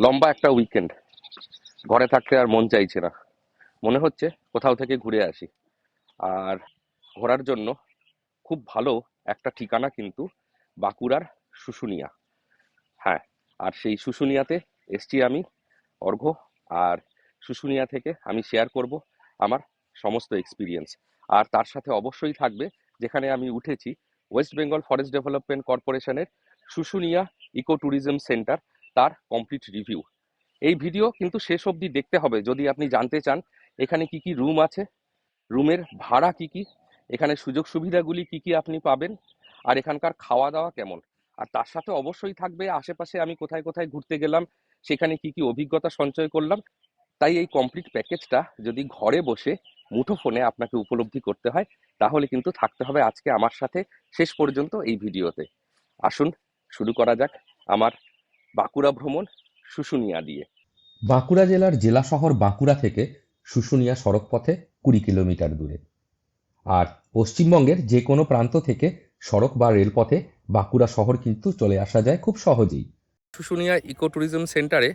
লম্বা একটা উইকেন্ড ঘরে থাকতে আর মন চাইছে না। মনে হচ্ছে কোথাও থেকে ঘুরে আসি। আর ঘোরার জন্য খুব ভালো একটা ঠিকানা কিন্তু বাঁকুড়ার শুশুনিয়া। হ্যাঁ আর সেই শুশুনিয়াতে এসছি আমি, অর্ঘ্য, আর শুশুনিয়া থেকে আমি শেয়ার করব আমার সমস্ত এক্সপিরিয়েন্স আর তার সাথে অবশ্যই থাকবে যেখানে আমি উঠেছি ওয়েস্ট বেঙ্গল ফরেস্ট ডেভেলপমেন্ট কর্পোরেশনের শুশুনিয়া ইকো ট্যুরিজম সেন্টার তার কমপ্লিট রিভিউ এই ভিডিও কিন্তু শেষ অবধি দেখতে হবে, যদি আপনি জানতে চান এখানে কি কি রুম আছে রুমের ভাড়া কি কি, এখানে সুযোগ সুবিধাগুলি কি কি আপনি পাবেন, আর এখানকার খাওয়া দাওয়া কেমন। আর তার সাথে অবশ্যই থাকবে, আশেপাশে আমি কোথায় কোথায় ঘুরতে গেলাম, সেখানে কি কি অভিজ্ঞতা সঞ্চয় করলাম, তাই এই কমপ্লিট প্যাকেজটা যদি ঘরে বসে মুঠো ফোনে আপনাকে উপলব্ধি করতে হয়, তাহলে কিন্তু থাকতে হবে আজকে আমার সাথে, শেষ পর্যন্ত এই ভিডিওতে আসুন, শুরু করা যাক, আমার বাঁকুড়া ভ্রমণ শুশুনিয়া দিয়ে। বাঁকুড়া জেলার জেলা শহর বাঁকুড়া থেকে শুশুনিয়া সড়কপথে কুড়ি কিলোমিটার দূরে। আর পশ্চিমবঙ্গের যে কোনো প্রান্ত থেকে সড়ক বা রেলপথে বাঁকুড়া শহর কিন্তু চলে আসা যায় খুব সহজেই। শুশুনিয়া ইকো ট্যুরিজম সেন্টারে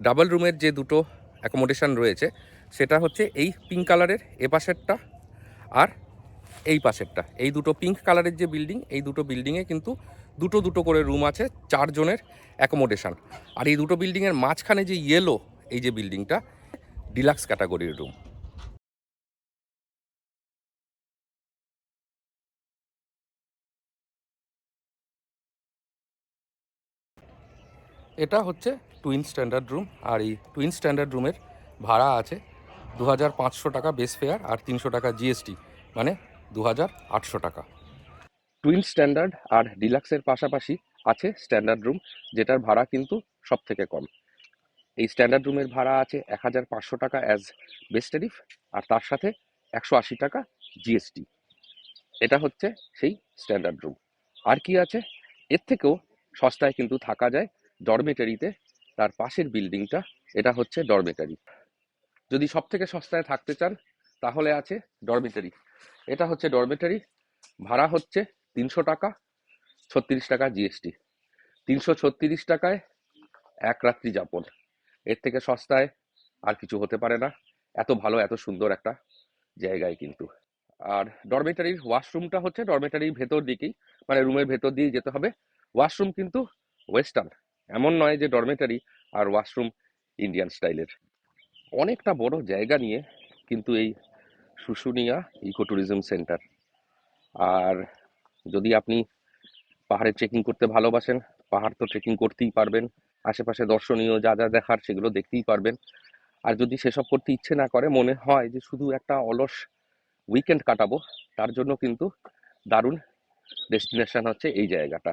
ডাবল রুমের যে দুটো অ্যাকোমোডেশন রয়েছে সেটা হচ্ছে এই পিঙ্ক কালারের এ পাশেরটা আর এই পাশেরটা। এই দুটো পিঙ্ক কালারের যে বিল্ডিং এই দুটো বিল্ডিংয়ে কিন্তু দুটো দুটো করে রুম আছে, চারজনের অ্যাকোমোডেশন আর এই দুটো বিল্ডিংয়ের মাঝখানে যে ইয়েলো এই যে বিল্ডিংটা ডিলাক্স ক্যাটাগরির রুম এটা হচ্ছে টুইন স্ট্যান্ডার্ড রুম আর এই টুইন স্ট্যান্ডার্ড রুমের ভাড়া আছে দু হাজার পাঁচশো টাকা বেস ফেয়ার আর তিনশো টাকা জিএসটি মানে দু হাজার আটশো টাকা। টুইন স্ট্যান্ডার্ড আর ডিলাক্সের পাশাপাশি আছে স্ট্যান্ডার্ড রুম যেটার ভাড়া কিন্তু সব থেকে কম। এই স্ট্যান্ডার্ড রুমের ভাড়া আছে এক হাজার পাঁচশো টাকা অ্যাজ বেস ট্যারিফ আর তার সাথে একশো আশি টাকা জিএসটি এটা হচ্ছে সেই স্ট্যান্ডার্ড রুম আর কি আছে? এর থেকেও সস্তায় কিন্তু থাকা যায় ডরমেটারিতে তার পাশের বিল্ডিংটা এটা হচ্ছে ডরমেটারি যদি সব থেকে সস্তায় থাকতে চান, তাহলে আছে ডরমেটারি এটা হচ্ছে ডরমেটারি ভাড়া হচ্ছে তিনশো টাকা, ছত্রিশ টাকা জিএসটি তিনশো ছত্রিশ টাকায় এক রাত্রি যাপন। এর থেকে সস্তায় আর কিছু হতে পারে না। এত ভালো, এত সুন্দর একটা জায়গায় কিন্তু। আর ডরমেটারির ওয়াশরুমটা হচ্ছে ডরমেটারির ভেতর দিকেই মানে রুমের ভেতর দিয়ে যেতে হবে। ওয়াশরুম কিন্তু ওয়েস্টার্ন এমন নয় যে ডরমেটারি আর ওয়াশরুম ইন্ডিয়ান স্টাইলের অনেকটা বড় জায়গা নিয়ে কিন্তু এই শুশুনিয়া ইকো ট্যুরিজম সেন্টার আর যদি আপনি পাহাড়ে ট্রেকিং করতে ভালোবাসেন, পাহাড় তো ট্রেকিং করতেই পারবেন, আশেপাশে দর্শনীয় যা যা দেখার সেগুলো দেখতেই পারবেন। আর যদি সেসব করতে ইচ্ছে না করে, মনে হয় যে শুধু একটা অলস উইকেন্ড কাটাবো, তার জন্য কিন্তু দারুণ ডেস্টিনেশন হচ্ছে এই জায়গাটা।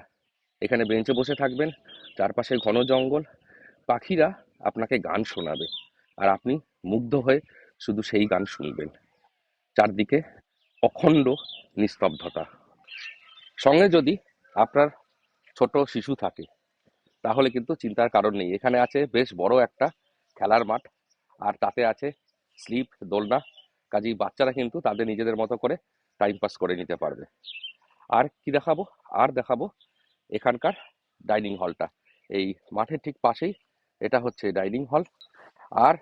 এখানে বেঞ্চে বসে থাকবেন, চারপাশে ঘন জঙ্গল, পাখিরা আপনাকে গান শোনাবে। আর আপনি মুগ্ধ হয়ে শুধু সেই গান শুনবেন। চারদিকে অখণ্ড নিস্তব্ধতা। সঙ্গে যদি আপনার ছোট শিশু থাকে, তাহলে কিন্তু চিন্তার কারণ নেই। এখানে আছে বেশ বড় একটা খেলার মাঠ, আর তাতে আছে স্লিপ, দোলনা, কাজেই বাচ্চারা কিন্তু তাদের নিজেদের মতো করে টাইম পাস করে নিতে পারবে। আর কি দেখাবো? আর দেখাবো এখানকার ডাইনিং হলটা এই মাঠের ঠিক পাশেই এটা হচ্ছে ডাইনিং হল আর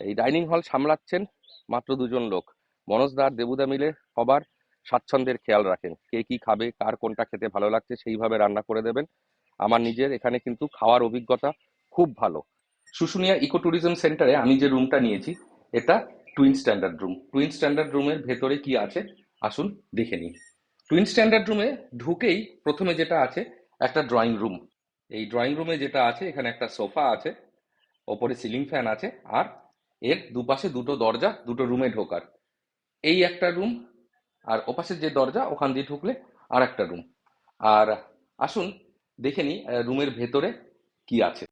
এই ডাইনিং হল সামলাচ্ছেন মাত্র দুজন লোক। মনোজদা দেবুদা মিলে সবার স্বাচ্ছন্দ্যের খেয়াল রাখেন। কে কি খাবে, কার কোনটা খেতে ভালো লাগছে সেইভাবে রান্না করে দেবেন। আমার নিজের, এখানে কিন্তু খাওয়ার অভিজ্ঞতা খুব ভালো। শুশুনিয়া ইকো ট্যুরিজম সেন্টারে আমি যে রুমটা নিয়েছি, এটা twin standard room. Twin standard রুমের ভেতরে কি আছে, আসুন দেখে নিই। টুইন স্ট্যান্ডার্ড রুমে ঢুকেই প্রথমে যেটা আছে, একটা ড্রয়িং রুম। এই ড্রয়িং রুমে যেটা আছে, এখানে একটা সোফা আছে, ওপরে সিলিং ফ্যান আছে, আর এর দুপাশে দুটো দরজা, দুটো রুমে ঢোকার। এই একটা রুম আর ওপাশের যে দরজা, ওখান দিয়ে ঢুকলে আর একটা রুম আর আসুন, দেখে নিই রুমের ভেতরে কি আছে।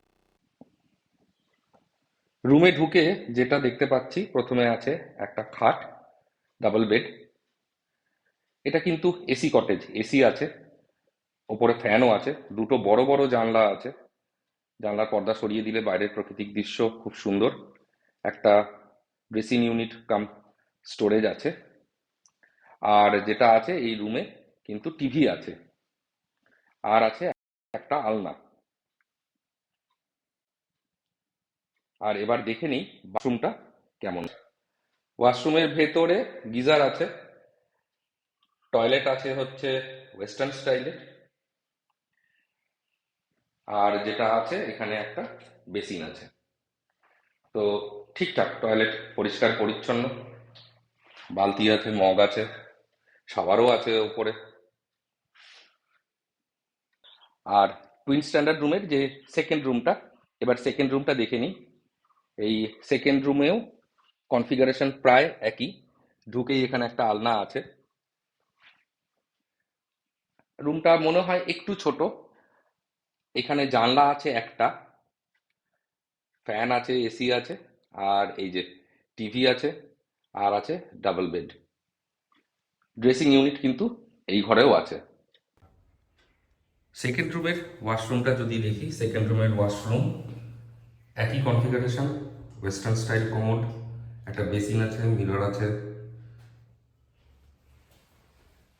রুমে ঢুকে যেটা দেখতে পাচ্ছি, প্রথমে আছে একটা খাট ডাবল বেড এটা কিন্তু এসি কটেজ এসি আছে। ওপরে ফ্যানও আছে। দুটো বড় বড় জানলা আছে। জানলার পর্দা সরিয়ে দিলে বাইরের প্রাকৃতিক দৃশ্য খুব সুন্দর। একটা ড্রেসিং ইউনিট কাম স্টোরেজ আছে। আর যেটা আছে এই রুমে কিন্তু টিভি আছে। আর আছে একটা আলনা। আর এবার দেখে নিই বাথরুমটা কেমন। ওয়াশরুমের ভেতরে গিজার আছে। টয়লেট আছে হচ্ছে ওয়েস্টার্ন স্টাইলে আর যেটা আছে এখানে একটা বেসিন আছে। তো ঠিকঠাক টয়লেট পরিষ্কার পরিচ্ছন্ন। বালতি আছে, মগ আছে। সাবারও আছে উপরে। আর টুইন স্ট্যান্ডার্ড রুমের যে সেকেন্ড রুমটা এবার সেকেন্ড রুমটা দেখে নিই। এই সেকেন্ড রুমেও কনফিগারেশন প্রায় একই, ঢুকেই এখানে একটা আলনা আছে। রুমটা মনে হয় একটু ছোট, এখানে জানলা আছে একটা ফ্যান আছে, এসি আছে, আর এই যে টিভি আছে, আর আছে ডাবল বেড ড্রেসিং ইউনিট কিন্তু এই ঘরেও আছে। সেকেন্ড রুমের ওয়াশরুমটা যদি দেখি সেকেন্ড রুমের ওয়াশরুম একই কনফিগারেশন ওয়েস্টার্ন স্টাইল কমোড একটা বেসিন আছে মিরর আছে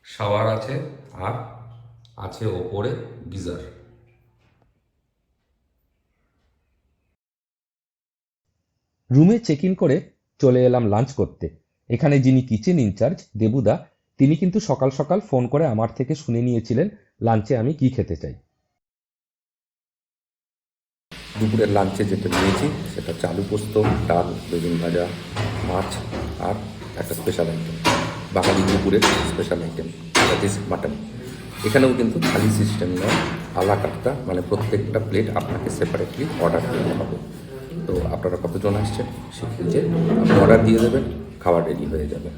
শাওয়ার আছে আর আছে ওপরে গিজার। রুমে চেক ইন করে চলে এলাম লাঞ্চ করতে। এখানে যিনি কিচেন ইনচার্জ দেবুদা তিনি কিন্তু সকাল সকাল ফোন করে আমার থেকে শুনে নিয়েছিলেন লাঞ্চে আমি কি খেতে চাই। দুপুরের লাঞ্চে যেটা নিয়েছি, সেটা চালু পোস্ত, ডাল, বেগুন ভাজা, মাছ আর একটা স্পেশাল আইটেম বাঙালি দুপুরের স্পেশাল আইটেম দ্যাট মাটন এখানেও কিন্তু থালি সিস্টেম নয় আলা কাটটা মানে প্রত্যেকটা প্লেট আপনাকে সেপারেটলি অর্ডার করতে হবে। তো আপনারা কতজন আসছেন সেক্ষেত্রে আপনি অর্ডার দিয়ে দেবেন খাবার রেডি হয়ে যাবে।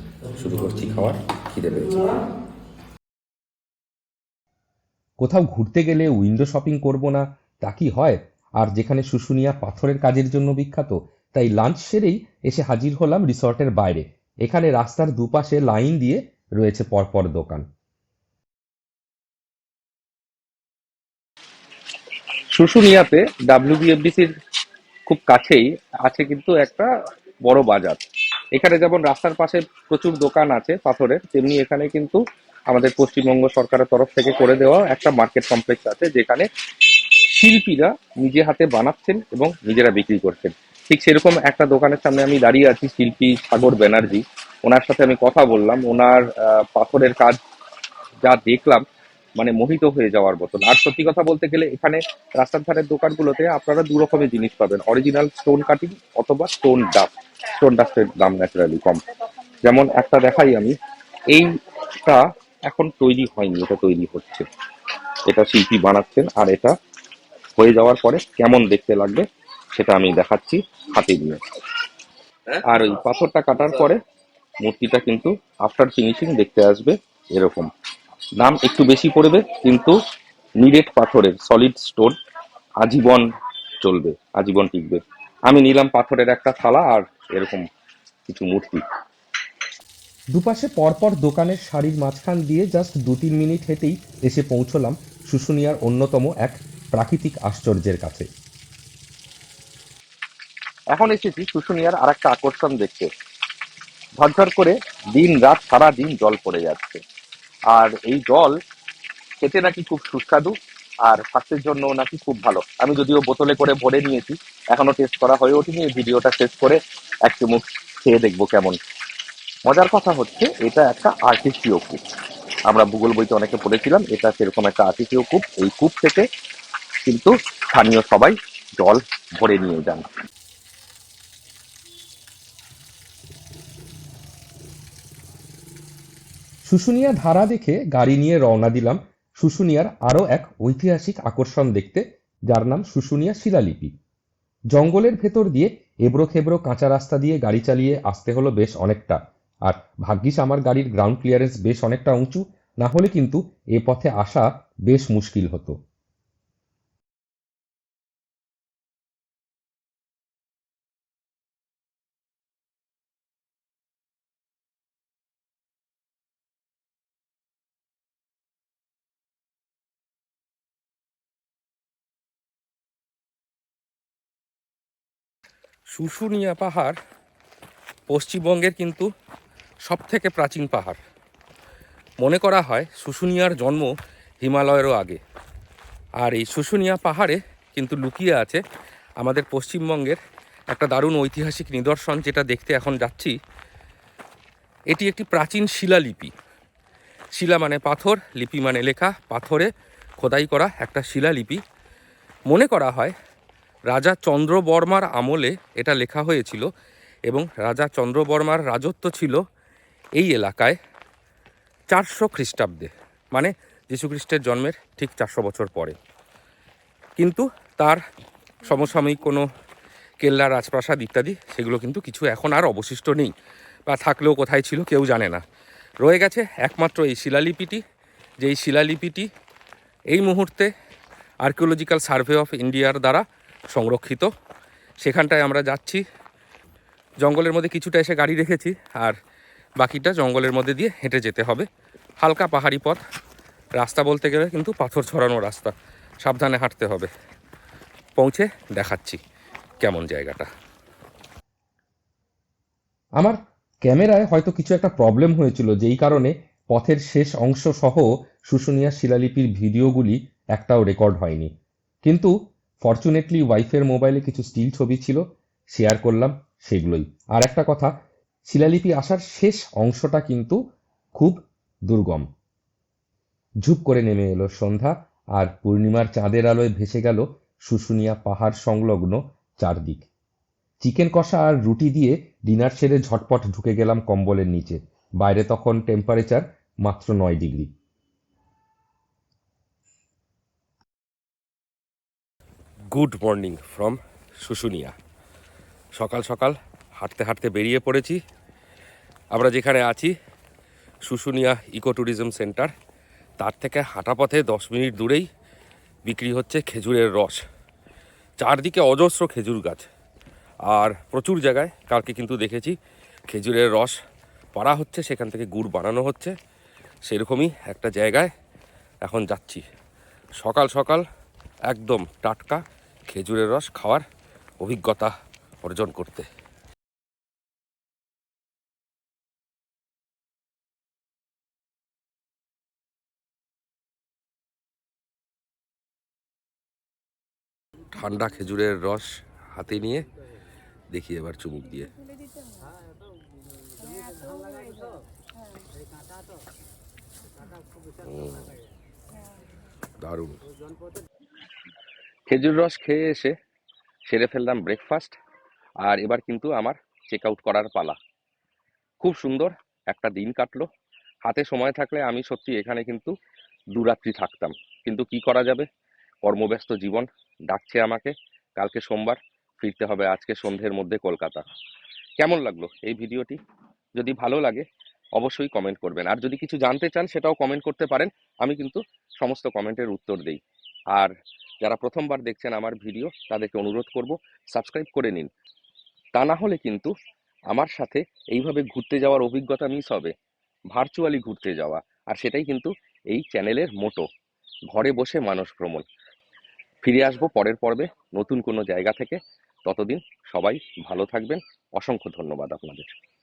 শুরু করছি খাওয়ার খিদে পেয়েছে কোথাও ঘুরতে গেলে উইন্ডো শপিং করব না তা কি হয়? আর যেখানে শুশুনিয়া পাথরের কাজের জন্য বিখ্যাত তাই লাঞ্চ সেরেই এসে হাজির হলাম রিসর্টের বাইরে। এখানে রাস্তার দুপাশে লাইন দিয়ে রয়েছে পরপর দোকান। শুশুনিয়াতে ডাব্লিউবিএফডিসির খুব কাছেই আছে কিন্তু একটা বড় বাজার। এখানে যেমন রাস্তার পাশে প্রচুর দোকান আছে পাথরের, তেমনি এখানে কিন্তু আমাদের পশ্চিমবঙ্গ সরকারের তরফ থেকে করে দেওয়া একটা মার্কেট কমপ্লেক্স আছে যেখানে শিল্পীরা নিজে হাতে বানাচ্ছেন এবং নিজেরা বিক্রি করছেন। ঠিক সেরকম একটা দোকানের সামনে আমি দাঁড়িয়ে আছি, শিল্পী সাগর ব্যানার্জি। ওনার সাথে আমি কথা বললাম, ওনার পাথরের কাজ যা দেখলাম মানে মোহিত হয়ে যাওয়ার মতন। আর সত্যি কথা বলতে গেলে এখানে রাস্তার ধারের দোকানগুলোতে আপনারা দু রকমের জিনিস পাবেন, অরিজিনাল স্টোন কাটিং অথবা স্টোন ডাস্ট। স্টোন ডাস্টের দাম ন্যাচারালি কম। যেমন একটা দেখাই আমি এইটা এখন তৈরি হয়নি এটা তৈরি হচ্ছে। এটা শিল্পী বানাচ্ছেন আর এটা হয়ে যাওয়ার পরে কেমন দেখতে লাগবে সেটা আমি দেখাচ্ছি হাতে নিয়ে। আর ওই পাথরটা কাটার পরে মূর্তিটা কিন্তু আফটার ফিনিশিং দেখতে আসবে এরকম। দাম একটু বেশি পড়বে কিন্তু নিরেট পাথরের সলিড স্টোন আজীবন চলবে আজীবন টিকবে। আমি নিলাম পাথরের একটা থালা আর এরকম কিছু মূর্তি। দুপাশে পরপর দোকানের শাড়ির মাঝখান দিয়ে জাস্ট দু তিন মিনিট হেঁটেই এসে পৌঁছলাম শুশুনিয়ার অন্যতম এক প্রাকৃতিক আশ্চর্যের কাছে। এখন এসেছি শুশুনিয়ার আর একটা আকর্ষণ দেখতে। ঝরঝর করে দিন রাত সারা দিন জল পড়ে যাচ্ছে। আর এই জল খেতে নাকি খুব সুস্বাদু আর স্বাস্থ্যের জন্য নাকি খুব ভালো। আমি যদিও বোতলে করে ভরে নিয়েছি, এখনও টেস্ট করা হয়ে ওঠেনি, এই ভিডিওটা শেষ করে এক চুমুক খেয়ে দেখব কেমন। মজার কথা হচ্ছে, এটা একটা আর্টিসিও কূপ। আমরা ভূগোল বইতে অনেকে পড়েছিলাম, এটা সেরকম একটা আর্টিসিও কূপ। এই কূপ থেকে কিন্তু স্থানীয় সবাই জল ভরে নিয়ে যান। শুশুনিয়া ধারা দেখে গাড়ি নিয়ে রওনা দিলাম শুশুনিয়ার আরও এক ঐতিহাসিক আকর্ষণ দেখতে, যার নাম শুশুনিয়া শিলালিপি। জঙ্গলের ভেতর দিয়ে এবড়ো খেবড়ো কাঁচা রাস্তা দিয়ে গাড়ি চালিয়ে আসতে হলো বেশ অনেকটা। আর ভাগ্যিস আমার গাড়ির গ্রাউন্ড ক্লিয়ারেন্স বেশ অনেকটা উঁচু, না হলে কিন্তু এ পথে আসা বেশ মুশকিল হতো। শুশুনিয়া পাহাড় পশ্চিমবঙ্গের কিন্তু সব থেকে প্রাচীন পাহাড়। মনে করা হয় শুশুনিয়ার জন্ম হিমালয়েরও আগে। আর এই শুশুনিয়া পাহাড়ে কিন্তু লুকিয়ে আছে আমাদের পশ্চিমবঙ্গের একটা দারুণ ঐতিহাসিক নিদর্শন যেটা দেখতে এখন যাচ্ছি। এটি একটি প্রাচীন শিলালিপি। শিলা মানে পাথর, লিপি মানে লেখা, পাথরে খোদাই করা একটা শিলালিপি। মনে করা হয় রাজা চন্দ্রবর্মার আমলে এটা লেখা হয়েছিল এবং রাজা চন্দ্রবর্মার রাজত্ব ছিল এই এলাকায় চারশো খ্রিস্টাব্দে মানে যীশুখ্রিস্টের জন্মের ঠিক চারশো বছর পরে। কিন্তু তার সমসাময়িক কোনো কেল্লা, রাজপ্রাসাদ ইত্যাদি, সেগুলো কিন্তু কিছু এখন আর অবশিষ্ট নেই বা থাকলেও কোথায় ছিল কেউ জানে না। রয়ে গেছে একমাত্র এই শিলালিপিটি, যেই শিলালিপিটি এই মুহূর্তে আর্কিওলজিক্যাল সার্ভে অফ ইন্ডিয়ার দ্বারা সংরক্ষিত। সেখানটায় আমরা যাচ্ছি। জঙ্গলের মধ্যে কিছুটা এসে গাড়ি রেখেছি আর বাকিটা জঙ্গলের মধ্যে দিয়ে হেঁটে যেতে হবে। হালকা পাহাড়ি পথ। রাস্তা বলতে গেলে কিন্তু পাথর ছড়ানো রাস্তা। সাবধানে হাঁটতে হবে। পৌঁছে দেখাচ্ছি কেমন জায়গাটা। আমার ক্যামেরায় হয়তো কিছু একটা প্রবলেম হয়েছিল, যেই কারণে পথের শেষ অংশ সহ শুশুনিয়া শিলালিপির ভিডিওগুলি একটাও রেকর্ড হয়নি। কিন্তু ফর্চুনেটলি ওয়াইফের মোবাইলে কিছু স্টিল ছবি ছিল শেয়ার করলাম সেগুলোই। আর একটা কথা, শিলালিপি আসার শেষ অংশটা কিন্তু খুব দুর্গম। ঝুপ করে নেমে এলো সন্ধ্যা, আর পূর্ণিমার চাঁদের আলোয় ভেসে গেল শুশুনিয়া পাহাড় সংলগ্ন চারদিক। চিকেন কষা আর রুটি দিয়ে ডিনার সেরে ঝটপট ঢুকে গেলাম কম্বলের নিচে। বাইরে তখন টেম্পারেচার মাত্র নয় degree good morning from Susunia. সকাল সকাল হাঁটতে হাঁটতে বেরিয়ে পড়েছি। আমরা যেখানে আছি, শুশুনিয়া ইকো ট্যুরিজম সেন্টার, তার থেকে হাঁটা পথে দশ মিনিট দূরেই বিক্রি হচ্ছে খেজুরের রস। চারদিকে অজস্র খেজুর গাছ। আর প্রচুর জায়গায় কালকে কিন্তু দেখেছি খেজুরের রস পাড়া হচ্ছে, সেখান থেকে গুড় বানানো হচ্ছে। সেরকমই একটা জায়গায় এখন যাচ্ছি। সকাল সকাল একদম টাটকা খেজুরের রস খাওয়ার অভিজ্ঞতা অর্জন করতে। ঠান্ডা খেজুরের রস হাতে নিয়ে দেখি এবার চুমুক দিয়ে। দারুণ। খেজুর রস খেয়ে এসে সেরে ফেললাম ব্রেকফাস্ট আর এবার কিন্তু আমার চেক আউট করার পালা। খুব সুন্দর একটা দিন কাটলো। হাতে সময় থাকলে আমি সত্যি এখানে কিন্তু দুরাত্রি থাকতাম। কিন্তু কি করা যাবে? কর্মব্যস্ত জীবন ডাকছে আমাকে। কালকে সোমবার ফিরতে হবে, আজকে সন্ধ্যের মধ্যে কলকাতা। কেমন লাগল এই ভিডিওটি? যদি ভালো লাগে অবশ্যই কমেন্ট করবেন। আর যদি কিছু জানতে চান সেটাও কমেন্ট করতে পারেন। আমি কিন্তু সমস্ত কমেন্টের উত্তর দেই। আর যারা প্রথমবার দেখছেন আমার ভিডিও, তাদেরকে অনুরোধ করব সাবস্ক্রাইব করে নিন। তা না হলে কিন্তু আমার সাথে এইভাবে ঘুরতে যাওয়ার অভিজ্ঞতা মিস হবে। ভার্চুয়ালি ঘুরতে যাওয়া। আর সেটাই কিন্তু এই চ্যানেলের মোটো ঘরে বসে মানস ভ্রমণ। ফিরে আসব পরের পর্বে, নতুন কোনো জায়গা থেকে। ততদিন সবাই ভালো থাকবেন। অসংখ্য ধন্যবাদ আপনাদের।